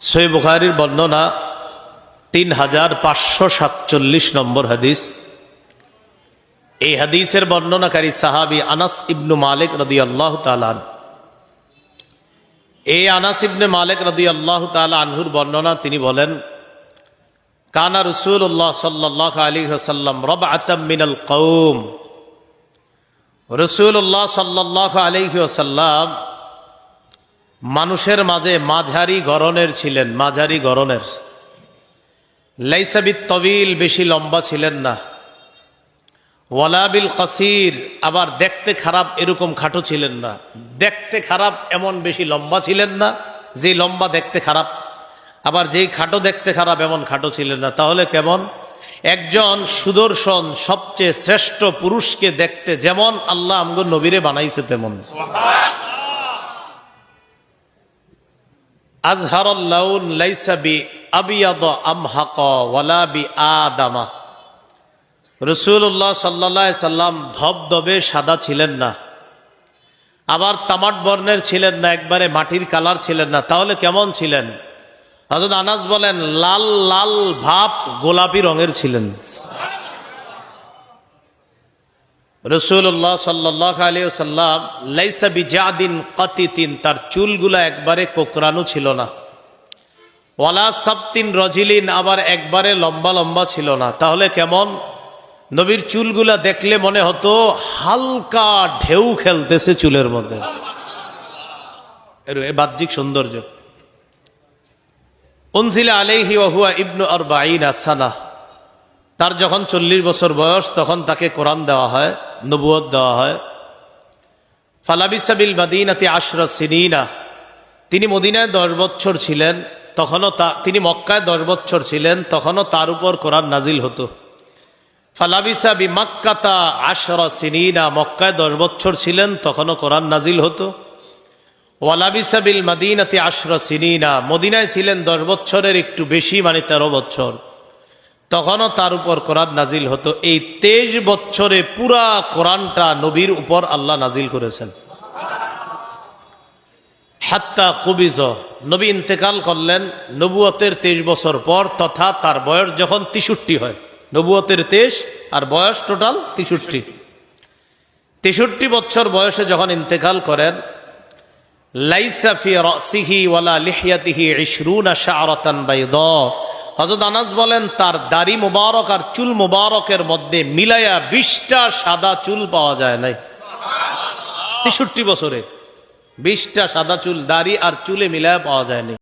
সই বুখারির বর্ণনা তিন হাজার পাঁচশো সাতচল্লিশ নম্বর হাদিস। এই হাদিসের বর্ণনাকারী সাহাবি আনাস ইবনু মালিক রদি আল্লাহ তালান এই আনাস ইবনে মালিক রদি আল্লাহ তালা আনহুর বর্ণনা তিনি বলেন, কানা রসুল্লাহ সাল্লাহ আলী হাসাল্লাম রব আতম কৌম রসুল্লাহ সাল্লাহ আলহি আসাল্লাম মানুষের মাঝে মাঝারি গরনের ছিলেন, মাঝারি গরনের লাইসাবিত তবিল বেশি লম্বা ছিলেন না। ওয়ালাবিল কসির আবার দেখতে খারাপ এরকম খাটো ছিলেন না। দেখতে খারাপ এমন বেশি লম্বা ছিলেন না, যে লম্বা দেখতে খারাপ। আবার যেই খাটো দেখতে খারাপ এমন খাটো ছিলেন না। তাহলে কেমন? একজন সুদর্শন সবচেয়ে শ্রেষ্ঠ পুরুষকে দেখতে যেমন আল্লাহ আমগর নবীরে বানাইছে তেমন। আজহারুন লাইসাবি আবিয়াদ আমহাক ওয়ালা বি আদামা। রসুল্লাহ সাল্লা সাল্লাম ধবধবে সাদা ছিলেন না। আবার তামাট বর্ণের ছিলেন না, একবারে মাটির কালার ছিলেন না। তাহলে কেমন ছিলেন? হজরত আনাজ বলেন, লাল লাল ভাব গোলাপি রঙের ছিলেন। রসুল্লাহ সাল্লাহ আলী সাল্লাম লাইসা বিজাদিন কতিতিন, তার চুলগুলা একবারে কোকরানো ছিল না। ওয়ালা সাবতিন রজিলিন, আবার একবারে লম্বা লম্বা ছিল না। তাহলে কেমন? নবীর চুলগুলা দেখলে মনে হতো হালকা ঢেউ খেলতেছে চুলের মধ্যে। বাহ্যিক সৌন্দর্য। উনজিলা আলাইহি ওহুয়া ইবনু আর সানা। তার যখন চল্লিশ বছর বয়স, তখন তাকে কোরআন দেওয়া হয়। নবুয়ত দেওয়া হয়। ফালাবিসাবিল মাদিনাতি আশরা সিনিনা। তিনি মদিনায় দশ বছর ছিলেন, তখনও তা তিনি মক্কায় দশ বছর ছিলেন, তখনও তার উপর কোরআন নাজিল হতো। ফালাবিসা বি মাক্কাতা আশরা সিনিনা, মক্কায় দশ বছর ছিলেন, তখনও কোরআন নাজিল হতো। ওয়ালাবিসা বিল মাদিনাতি আশরা সিনিনা, মদিনায় ছিলেন দশ বছরের একটু বেশি মানে তেরো বছর তখনও তার উপর কোরআন নাজিল হতো। এই তেইশ বছরে পুরা কোরআনটা নবীর উপর আল্লাহ নাজিল করেছেন। হাত্তা কবিজ, নবী ইন্তেকাল করলেন নবুয়তের তেইশ বছর পর তথা তার বয়স যখন তিষট্টি হয়। নবুয়তের তেইশ আর বয়স টোটাল তিষট্টি। তেষট্টি বছর বয়সে যখন ইন্তেকাল করেন লাইসাফি রসিহি ওয়ালা লিহিয়াতিহি ইশরুনা শাহরতান বাইদ হজরত আনাস বলেন, তার দাড়ি মুবারক আর চুল মুবারকের মধ্যে মিলাইয়া বিশটা সাদা চুল পাওয়া যায় নাই। তেষট্টি বছরে। বিশটা সাদা চুল, দাড়ি আর চুলে মিলাইয়া পাওয়া যায়নি